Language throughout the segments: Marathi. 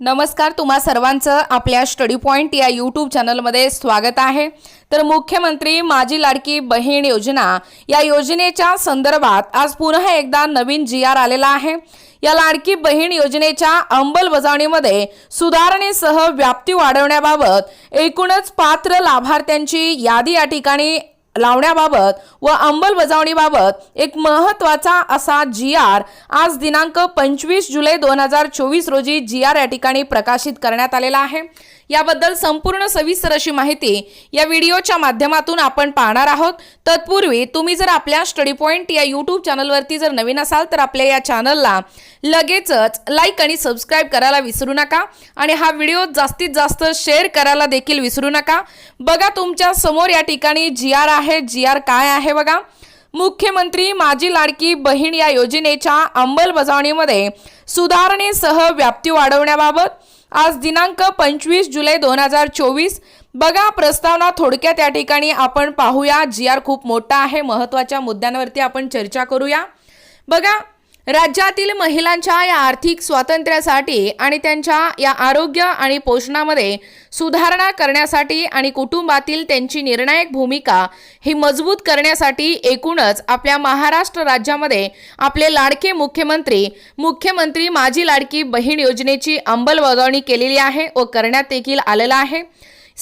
नमस्कार तुम्हा सर्वांचं आपल्या स्टडी पॉईंट या यूट्यूब चॅनलमध्ये स्वागत आहे. तर मुख्यमंत्री माझी लाडकी बहीण योजना या योजनेच्या संदर्भात आज पुन्हा एकदा नवीन जी आर आलेला आहे. या लाडकी बहीण योजनेच्या अंमलबजावणीमध्ये सुधारणेसह व्याप्ती वाढवण्याबाबत एकूणच पात्र लाभार्थ्यांची यादी या ठिकाणी लावण्याबाबत व अंमलबजावणीबाबत एक महत्त्वाचा असा जी आर आज दिनांक पंचवीस जुलै दोन हजार चोवीस रोजी जी आर या ठिकाणी प्रकाशित करण्यात आलेला आहे. याबद्दल संपूर्ण सविस्तर अशी माहिती या व्हिडिओच्या माध्यमातून आपण पाहणार आहोत. तत्पूर्वी तुम्ही जर आपल्या स्टडी पॉईंट या यूट्यूब चॅनलवरती जर नवीन असाल तर आपल्या या चॅनलला लगेचच लाईक आणि सबस्क्राईब करायला विसरू नका आणि हा व्हिडिओ जास्तीत जास्त शेअर करायला देखील विसरू नका. बघा तुमच्यासमोर या ठिकाणी जी आर आहे. जी आर काय आहे बघा. मुख्यमंत्री माझी लाडकी बहीण या योजनेच्या अंमलबजावणीमध्ये सुधारणेसह व्याप्ती वाढवण्याबाबत आज दिनांक पंचवीस जुलै दोन हजार चोवीस. बघा प्रस्तावना थोडक्यात या ठिकाणी आपण पाहूया. जी आर खूप मोठा आहे. महत्त्वाच्या मुद्द्यांवरती आपण चर्चा करूया. बघा राज्यातील महिलांच्या या आर्थिक स्वातंत्र्यासाठी आणि त्यांच्या या आरोग्य आणि पोषणामध्ये सुधारणा करण्यासाठी आणि कुटुंबातील त्यांची निर्णायक भूमिका ही मजबूत करण्यासाठी एकूणच आपल्या महाराष्ट्र राज्यामध्ये आपले लाडके मुख्यमंत्री मुख्यमंत्री माझी लाडकी बहीण योजनेची अंमलबजावणी केलेली आहे व करण्यात देखील आलेला आहे.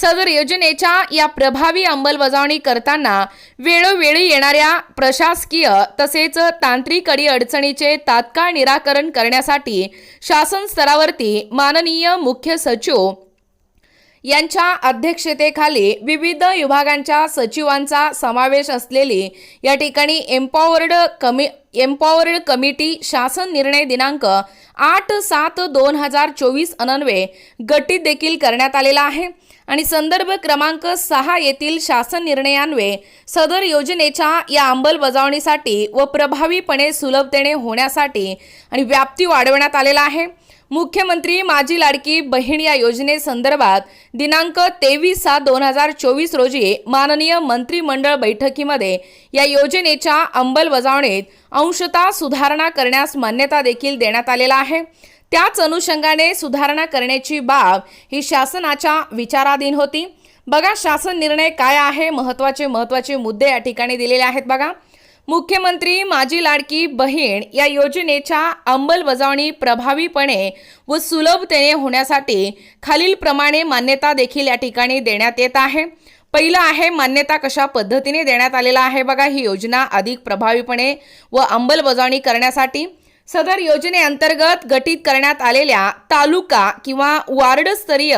सदर योजनेच्या या प्रभावी अंमलबजावणी करताना वेळोवेळी येणाऱ्या प्रशासकीय तसेच तांत्रिक अडी अडचणीचे तात्काळ निराकरण करण्यासाठी शासन स्तरावरती माननीय मुख्य सचिव यांच्या अध्यक्षतेखाली विविध विभागांच्या सचिवांचा समावेश असलेली या ठिकाणी एम्पॉवर्ड कमी एम्पॉवर्ड कमिटी शासन निर्णय दिनांक आठ सात दोन हजार चोवीस अनन्वे गटीत देखील करण्यात आलेला आहे. आणि संदर्भ क्रमांक सहा येथील शासन निर्णयान्वये सदर योजनेच्या या अंमलबजावणीसाठी व प्रभावीपणे सुलभतेने होण्यासाठी आणि व्याप्ती वाढवण्यात आलेला आहे. मुख्यमंत्री माझी लाडकी बहीण या योजनेसंदर्भात दिनांक तेवीस सात दोन हजार चोवीस रोजी माननीय मंत्रिमंडळ बैठकीमध्ये या योजनेच्या अंमलबजावणीत अंशतः सुधारणा करण्यास मान्यता देखील देण्यात आलेला आहे. त्याच अनुषंगाने सुधारणा करण्याची बाब ही शासनाच्या विचाराधीन होती. बघा शासन निर्णय काय आहे? महत्त्वाचे महत्त्वाचे मुद्दे या ठिकाणी दिलेले आहेत बघा. मुख्यमंत्री माझी लाडकी बहीण या योजनेच्या अंमलबजावणी प्रभावीपणे व सुलभतेने होण्यासाठी खालीलप्रमाणे मान्यता देखील या ठिकाणी देण्यात येत आहे. पहिलं आहे मान्यता कशा पद्धतीने देण्यात आलेला आहे बघा. ही योजना अधिक प्रभावीपणे व अंमलबजावणी करण्यासाठी सदर योजनेअंतर्गत गठीत करण्यात आलेल्या तालुका किंवा वार्डस्तरीय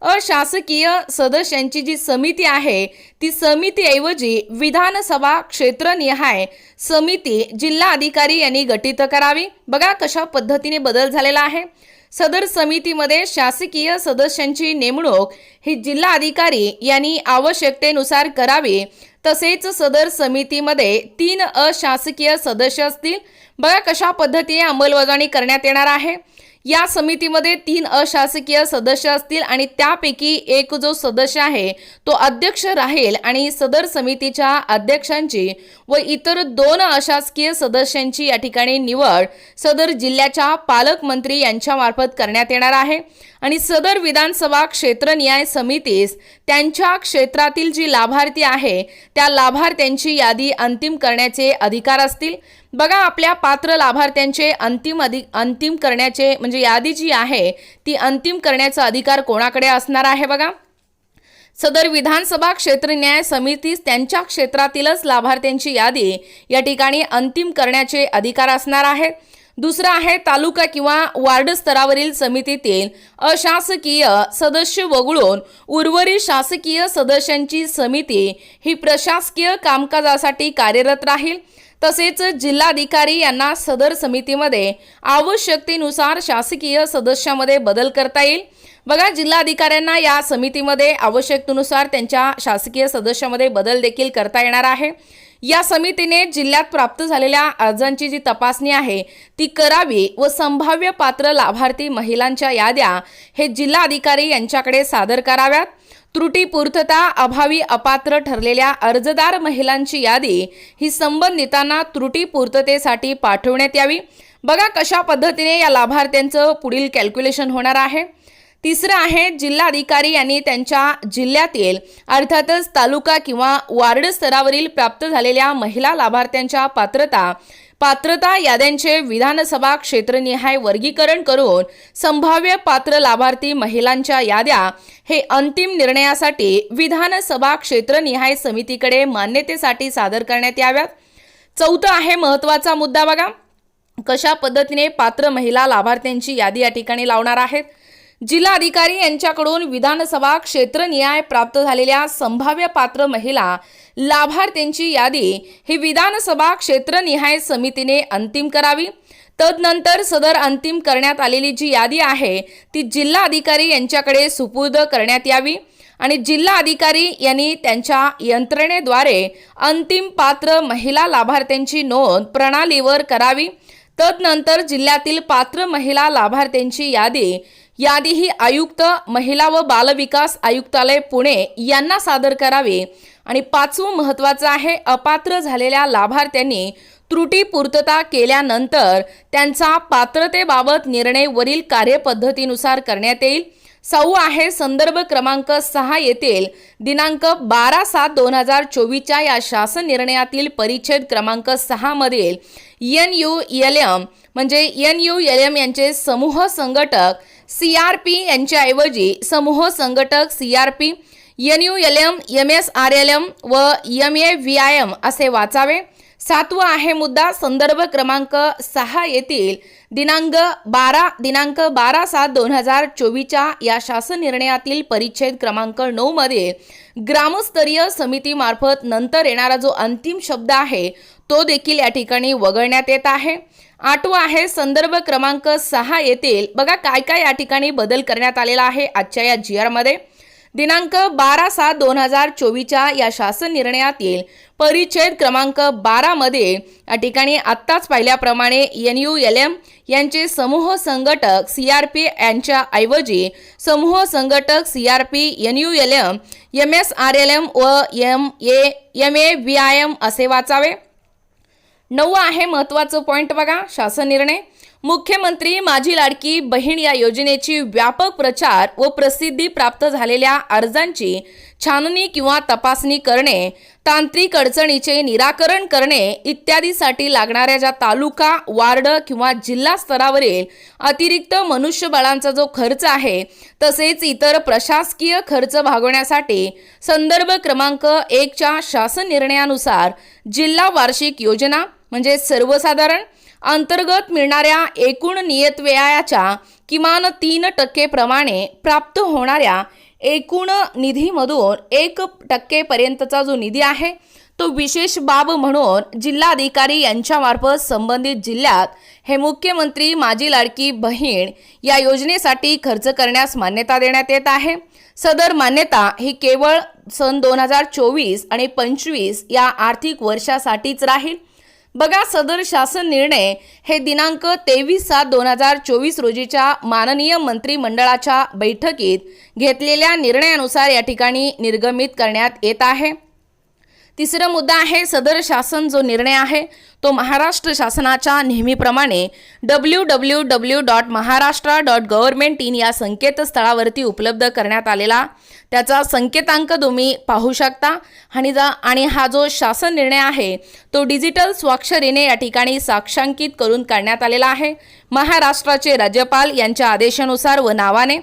अशासकीय सदस्यांची जी समिती आहे ती समितीऐवजी विधानसभा क्षेत्रनिहाय समिती जिल्हा अधिकारी यांनी गठीत करावी. बघा कशा पद्धतीने बदल झालेला आहे. सदर समितीमध्ये शासकीय सदस्यांची नेमणूक ही जिल्हा अधिकारी यांनी आवश्यकतेनुसार करावी. तसेच सदर समितीमध्ये तीन अशासकीय सदस्य असतील. बघा कशा पद्धतीने अंमलबजावणी करण्यात येणार आहे. या समितीमध्ये तीन अशासकीय सदस्य असतील आणि त्यापैकी एक जो सदस्य आहे तो अध्यक्ष राहील आणि सदर समितीच्या अध्यक्षांची व इतर दोन अशासकीय सदस्यांची या ठिकाणी निवड सदर जिल्ह्याच्या पालकमंत्री यांच्यामार्फत करण्यात येणार आहे. आणि सदर विधानसभा क्षेत्रन्याय समितीस त्यांच्या क्षेत्रातील जी लाभार्थी आहे त्या लाभार्थ्यांची यादी अंतिम करण्याचे अधिकार असतील. बघा आपल्या पात्र लाभार्थ्यांचे अंतिम अधिक अंतिम करण्याचे म्हणजे यादी जी आहे ती अंतिम करण्याचा अधिकार कोणाकडे असणार आहे बघा? सदर विधानसभा क्षेत्र न्याय समितीस त्यांच्या क्षेत्रातीलच लाभार्थ्यांची यादी या ठिकाणी अंतिम करण्याचे अधिकार असणार आहेत दुसरं आहे तालुका किंवा वार्ड स्तरावरील समितीतील अशासकीय सदस्य वगळून उर्वरित शासकीय सदस्यांची समिती ही प्रशासकीय कामकाजासाठी कार्यरत राहील. तसेच जिल्हाधिकारी यांना सदर समितीमध्ये आवश्यकतेनुसार शासकीय सदस्यामध्ये बदल करता येईल. बघा जिल्हाधिकाऱ्यांना या समितीमध्ये आवश्यकतेनुसार त्यांच्या शासकीय सदस्यामध्ये बदल देखील करता येणार आहे. या समितीने जिल्ह्यात प्राप्त झालेल्या अर्जांची जी तपासणी आहे ती करावी व संभाव्य पात्र लाभार्थी महिलांच्या याद्या हे जिल्हाधिकारी यांच्याकडे सादर कराव्यात. त्रुटी पूर्तता अभावी अपात्र ठरलेल्या अर्जदार महिलांची यादी ही संबंधितांना त्रुटी पूर्ततेसाठी पाठवण्यात यावी. बघा कशा पद्धतीने या लाभार्थ्यांचं पुढील कॅल्क्युलेशन होणार आहे. तिसरं आहे जिल्हाधिकारी यांनी त्यांच्या जिल्ह्यातील अर्थातच तालुका किंवा वार्ड स्तरावरील प्राप्त झालेल्या महिला लाभार्थ्यांच्या पात्रता पात्रता याद्यांचे विधानसभा क्षेत्रनिहाय वर्गीकरण करून संभाव्य पात्र लाभार्थी महिलांच्या याद्या हे अंतिम निर्णयासाठी विधानसभा क्षेत्रनिहाय समितीकडे मान्यतेसाठी सादर करण्यात याव्यात. चौथं आहे महत्त्वाचा मुद्दा बघा. कशा पद्धतीने पात्र महिला लाभार्थ्यांची यादी या ठिकाणी लावणार आहेत? जिल्हाधिकारी यांच्याकडून विधानसभा क्षेत्रनिहाय प्राप्त झालेल्या संभाव्य पात्र महिला लाभार्थ्यांची यादी ही विधानसभा क्षेत्रनिहाय समितीने अंतिम करावी. तदनंतर सदर अंतिम करण्यात आलेली जी यादी आहे ती जिल्हाधिकारी यांच्याकडे सुपूर्द करण्यात यावी आणि जिल्हा अधिकारी यांनी त्यांच्या यंत्रणेद्वारे अंतिम पात्र महिला लाभार्थ्यांची नोंद प्रणालीवर करावी. तदनंतर जिल्ह्यातील पात्र महिला लाभार्थ्यांची यादी यादी ही आयुक्त महिला व बालविकास आयुक्तालय पुणे यांना सादर करावी. आणि पाचवं महत्त्वाचं आहे अपात्र झालेल्या लाभार्थ्यांनी त्रुटी पूर्तता केल्यानंतर त्यांचा पात्रतेबाबत निर्णय वरील कार्यपद्धतीनुसार करण्यात येईल. सहावं आहे संदर्भ क्रमांक सहा येथील दिनांक बारा सात दोन हजार चोवीसच्या या शासन निर्णयातील परिच्छेद क्रमांक सहा मधील एन यू एल एम म्हणजे एन यू एल एम यांचे समूह संघटक सी आर पी यांच्याऐवजी समूह संघटक C R P N U L M M S R L M व M A V I M असे वाचावे. सातवा आहे मुद्दा संदर्भ क्रमांक सहा येथील दिनांक बारा दिनांक बारा सात दोन हजार चोवीसच्या या शासन निर्णयातील परिच्छेद क्रमांक नऊमध्ये ग्रामस्तरीय समितीमार्फत नंतर येणारा जो अंतिम शब्द आहे तो देखील या ठिकाणी वगळण्यात येत आहे. आठवा आहे संदर्भ क्रमांक सहा येथील बघा काय काय या ठिकाणी बदल करण्यात आलेला आहे आजच्या या जी आरमध्ये दिनांक बारा सात दोन हजार चोवीसच्या या शासन निर्णयातील परिच्छेद क्रमांक बारामध्ये या ठिकाणी आत्ताच पाहिल्याप्रमाणे एन यू एल एम यांचे समूह संघटक सी आर पी यांच्या ऐवजी समूह संघटक C R P N U L M M S R L M व M A M A V I M असे वाचावे. नऊ आहे महत्त्वाचं पॉईंट बघा शासन निर्णय. मुख्यमंत्री माझी लाडकी बहीण या योजनेची व्यापक प्रचार व प्रसिद्धी प्राप्त झालेल्या अर्जांची छाननी किंवा तपासणी करणे तांत्रिक अडचणीचे निराकरण करणे इत्यादीसाठी लागणाऱ्या ज्या तालुका वार्ड किंवा जिल्हा स्तरावरील अतिरिक्त मनुष्यबळांचा जो खर्च आहे तसेच इतर प्रशासकीय खर्च भागवण्यासाठी संदर्भ क्रमांक एकच्या शासन निर्णयानुसार जिल्हा वार्षिक योजना म्हणजे सर्वसाधारण अंतर्गत मिळणाऱ्या एकूण नियतव्ययाच्या किमान तीन टक्केप्रमाणे प्राप्त होणाऱ्या एकूण निधीमधून एक टक्केपर्यंतचा जो निधी आहे तो विशेष बाब म्हणून जिल्हाधिकारी यांच्यामार्फत संबंधित जिल्ह्यात हे मुख्यमंत्री माझी लाडकी बहीण या योजनेसाठी खर्च करण्यास मान्यता देण्यात येत आहे. सदर मान्यता ही केवळ सन दोन हजार चोवीस आणि पंचवीस या आर्थिक वर्षासाठीच राहील. बघा सदर शासन निर्णय हे दिनांक तेवीस सात दोन हजार चोवीस रोजीच्या माननीय मंत्रिमंडळाच्या बैठकीत घेतलेल्या निर्णयानुसार या ठिकाणी निर्गमित करण्यात येत आहे. तिसरा मुद्दा आहे सदर शासन जो निर्णय आहे तो महाराष्ट्र शासनाच्या नेहमीप्रमाणे W W W dot Maharashtra dot government in या संकेतस्थळावरती उपलब्ध करण्यात आलेला. त्याचा संकेतांक तुम्ही पाहू शकता. आणि जा आणि हा जो शासन निर्णय आहे तो डिजिटल स्वाक्षरीने या ठिकाणी साक्षांकित करून काढण्यात आलेला आहे. महाराष्ट्राचे राज्यपाल यांच्या आदेशानुसार व नावाने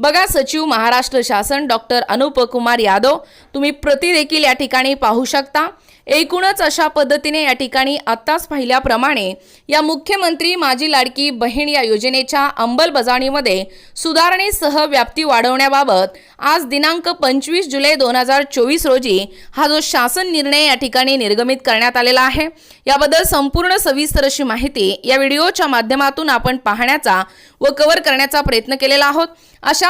बघा सचिव महाराष्ट्र शासन डॉक्टर अनुप कुमार यादव तुम्ही प्रति देखील या ठिकाणी पाहू शकता. एकूणच अशा पद्धतीने या ठिकाणी आत्ताच पाहिल्याप्रमाणे या मुख्यमंत्री माझी लाडकी बहीण या योजनेच्या अंमलबजावणीमध्ये सुधारणेसह व्याप्ती वाढवण्याबाबत आज दिनांक पंचवीस जुलै दोन हजार चोवीस रोजी हा जो शासन निर्णय या ठिकाणी निर्गमित करण्यात आलेला आहे याबद्दल संपूर्ण सविस्तर अशी माहिती या व्हिडिओच्या माध्यमातून आपण पाहण्याचा व कव्हर करण्याचा प्रयत्न केलेला आहोत. अशा